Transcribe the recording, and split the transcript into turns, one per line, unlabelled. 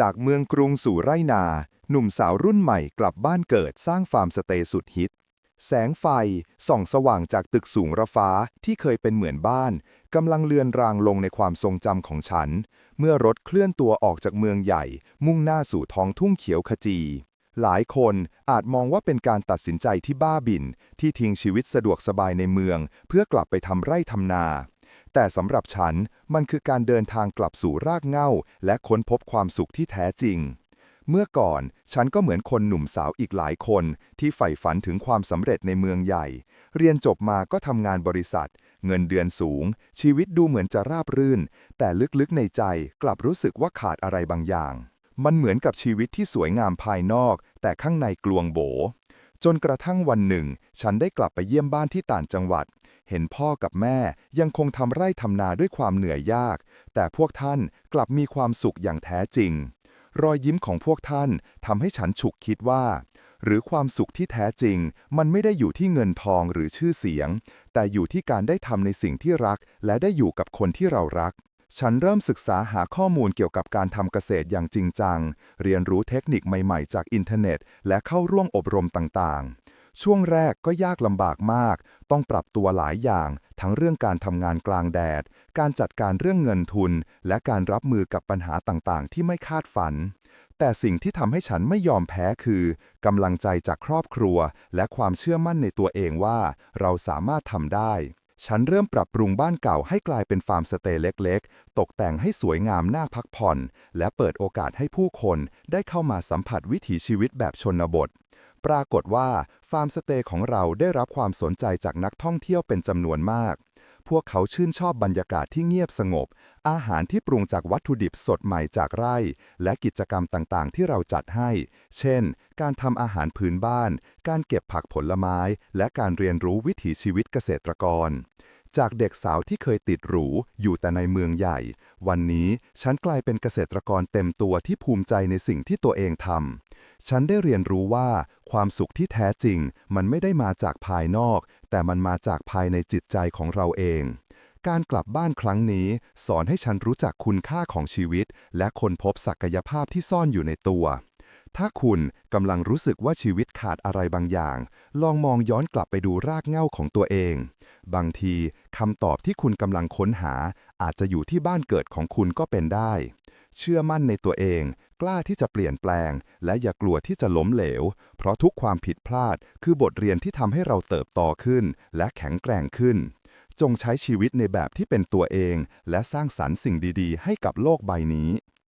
จากเมืองกรุงสู่ไร่นา หนุ่มสาวรุ่นใหม่กลับบ้านเกิดสร้างฟาร์มสเตย์สุดฮิต แสงไฟ ส่องสว่างจากตึกสูงระฟ้าที่เคยเป็นเหมือนบ้านกำลังเลือนรางลงในความทรงจำของฉัน เมื่อรถเคลื่อนตัวออกจากเมืองใหญ่ มุ่งหน้าสู่ท้องทุ่งเขียวขจี หลายคนอาจมองว่าเป็นการตัดสินใจที่บ้าบิ่นที่ทิ้งชีวิตสะดวกสบายในเมือง เพื่อกลับไปทำไร่ทำนา แต่สำหรับฉันมันคือการเดินทางกลับสู่รากเหง้า และค้นพบความสุขที่แท้จริง เมื่อก่อนฉันก็เหมือนคนหนุ่มสาวอีกหลายคน ที่ใฝ่ฝันถึงความสำเร็จในเมืองใหญ่ เรียนจบมาก็ทำงานบริษัท เงินเดือนสูง ชีวิตดูเหมือนจะราบรื่น แต่ลึกๆในใจกลับรู้สึกว่าขาดอะไรบางอย่าง มันเหมือนกับชีวิตที่สวยงามภายนอก แต่ข้างในกลวงโบ จนกระทั่งวันหนึ่ง ฉันได้กลับไปเยี่ยมบ้านที่ต่างจังหวัด เห็นพ่อกับแม่ยังคงทำไร่ทำนาด้วยความเหนื่อยยาก แต่พวกท่านกลับมีความสุขอย่างแท้จริง รอยยิ้มของพวกท่านทำให้ฉันฉุกคิดว่า หรือความสุขที่แท้จริง มันไม่ได้อยู่ที่เงินทองหรือชื่อเสียง แต่อยู่ที่การได้ทำในสิ่งที่รัก และได้อยู่กับคนที่เรารัก ฉันเริ่มศึกษาหาข้อมูลเกี่ยวกับการทำเกษตรอย่างจริงจัง เรียนรู้เทคนิคใหม่ๆ จากอินเทอร์เน็ต และเข้าร่วมอบรมต่างๆ ช่วงแรกก็ยากลำบากมาก ต้องปรับตัวหลายอย่าง ทั้งเรื่องการทำงานกลางแดด การจัดการเรื่องเงินทุน และการรับมือกับปัญหาต่างๆ ที่ไม่คาดฝัน แต่สิ่งที่ทำให้ฉันไม่ยอมแพ้คือกำลังใจจากครอบครัว และความเชื่อมั่นในตัวเองว่า เราสามารถทำได้ ฉันเริ่มปรับปรุงบ้านเก่าให้กลายเป็นฟาร์มสเตย์เล็กๆ ตกแต่งให้สวยงามน่าพักผ่อน และเปิดโอกาสให้ผู้คนได้เข้ามาสัมผัสวิถีชีวิตแบบชนบท ปรากฏว่า ฟาร์มสเตย์ของเราได้รับความสนใจจากนักท่องเที่ยวเป็นจำนวนมาก พวกเขาชื่นชอบบรรยากาศที่เงียบสงบ อาหารที่ปรุงจากวัตถุดิบสดใหม่จากไร่ และกิจกรรมต่างๆ ที่เราจัดให้ เช่น การทำอาหารพื้นบ้าน การเก็บผักผลไม้ และการเรียนรู้วิถีชีวิตเกษตรกรจากเด็กสาวที่เคยติดหรู อยู่แต่ในเมืองใหญ่ วันนี้ฉันกลายเป็นเกษตรกรเต็มตัวที่ภูมิใจในสิ่งที่ตัวเองทำ ฉันได้เรียนรู้ว่า ความสุขที่แท้จริง มันไม่ได้มาจากภายนอก แต่มันมาจากภายในจิตใจของเราเอง การกลับบ้านครั้งนี้ สอนให้ฉันรู้จักคุณค่าของชีวิต และค้นพบศักยภาพที่ซ่อนอยู่ในตัว ถ้าคุณกำลังรู้สึกว่าชีวิตขาดอะไรบางอย่าง ลองมองย้อนกลับไปดูรากเหง้าของตัวเอง บางทีคำตอบที่คุณกำลังค้นหา อาจจะอยู่ที่บ้านเกิดของคุณก็เป็นได้ เชื่อมั่นในตัวเอง กล้าที่จะเปลี่ยนแปลง และอย่ากลัวที่จะล้มเหลว เพราะทุกความผิดพลาด คือบทเรียนที่ทำให้เราเติบโตขึ้น และแข็งแกร่งขึ้น จงใช้ชีวิตในแบบที่เป็นตัวเอง และสร้างสรรค์สิ่งดี ๆ ให้กับโลกใบนี้